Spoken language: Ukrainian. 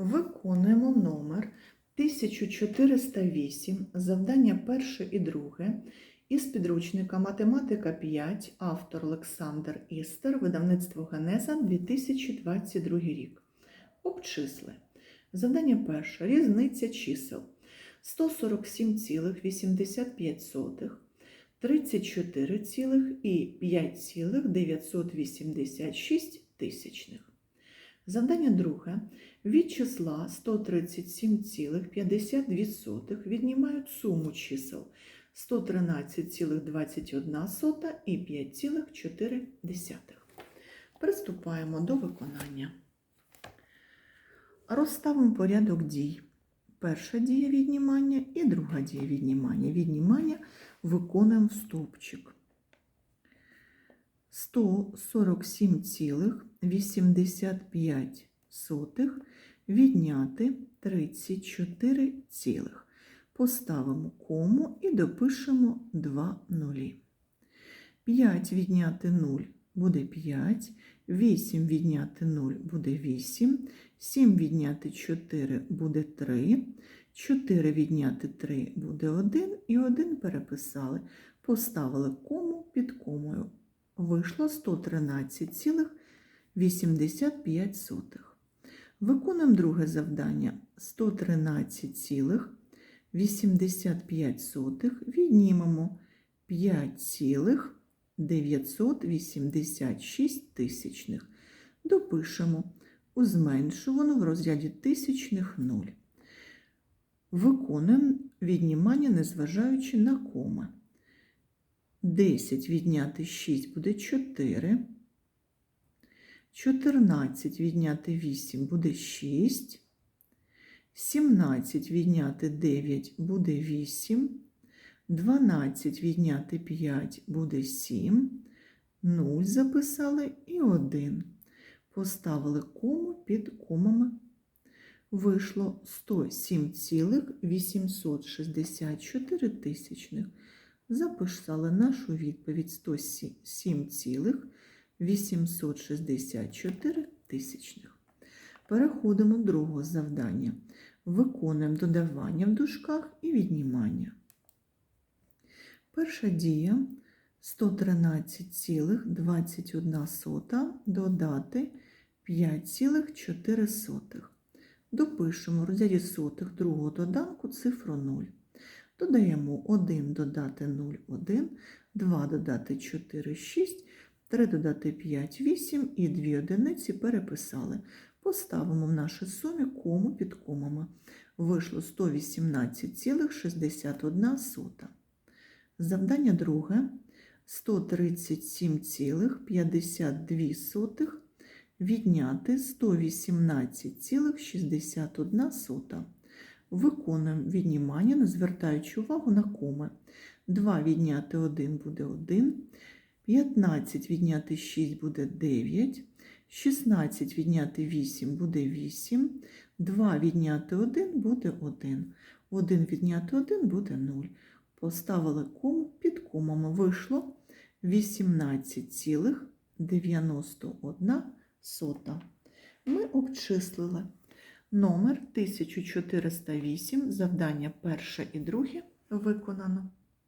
Виконуємо номер 1408, завдання перше і друге із підручника Математика 5, автор Олександр Істер, видавництво Генеза 2022 рік. Обчисли. Завдання перше. Різниця чисел 147,85, 34, і 5,986 тисячних. Завдання друге. Від числа 137,52 віднімають суму чисел 113,21 і 5,4. Приступаємо до виконання. Розставимо порядок дій. Перша дія віднімання і друга дія віднімання. Віднімання виконуємо в стовпчик. 147,85 відняти 34, цілих. Поставимо кому і допишемо 2 нулі. 5 відняти 0 буде 5, 8 відняти 0 буде 8, 7 відняти 4 буде 3, 4 відняти 3 буде 1 і 1 переписали. Поставили кому під комою. Вийшло 113,85. Виконуємо друге завдання. 113,85 віднімемо 5,986 тисячних. Допишемо у зменшувану в розряді тисячних 0. Виконуємо віднімання, незважаючи на коми. 10 відняти 6 буде 4. 14 відняти 8 буде 6. 17 відняти 9 буде 8. 12 відняти 5 буде 7. 0 записали і 1. Поставили кому під комами. Вийшло 107,864 тисячних. Записали нашу відповідь 107,864 тисячних. Переходимо до другого завдання. Виконуємо додавання в дужках і віднімання. Перша дія 113,21 додати 5,4. Допишемо в розряді сотих другого доданку цифру 0. Додаємо 1 додати 0, 1, 2 додати 4, 6, 3 додати 5, 8 і 2 одиниці переписали. Поставимо в нашій сумі кому під комами. Вийшло 118,61. Завдання друге 137,52 відняти 118,61. Виконуємо віднімання, не звертаючи увагу на коми. 2 відняти 1 буде 1, 15 відняти 6 буде 9, 16 відняти 8 буде 8, 2 відняти 1 буде 1, 1 відняти 1 буде 0. Поставили кому під комами. Вийшло 18,91. Ми обчислили. Номер 1408, завдання перше і друге виконано.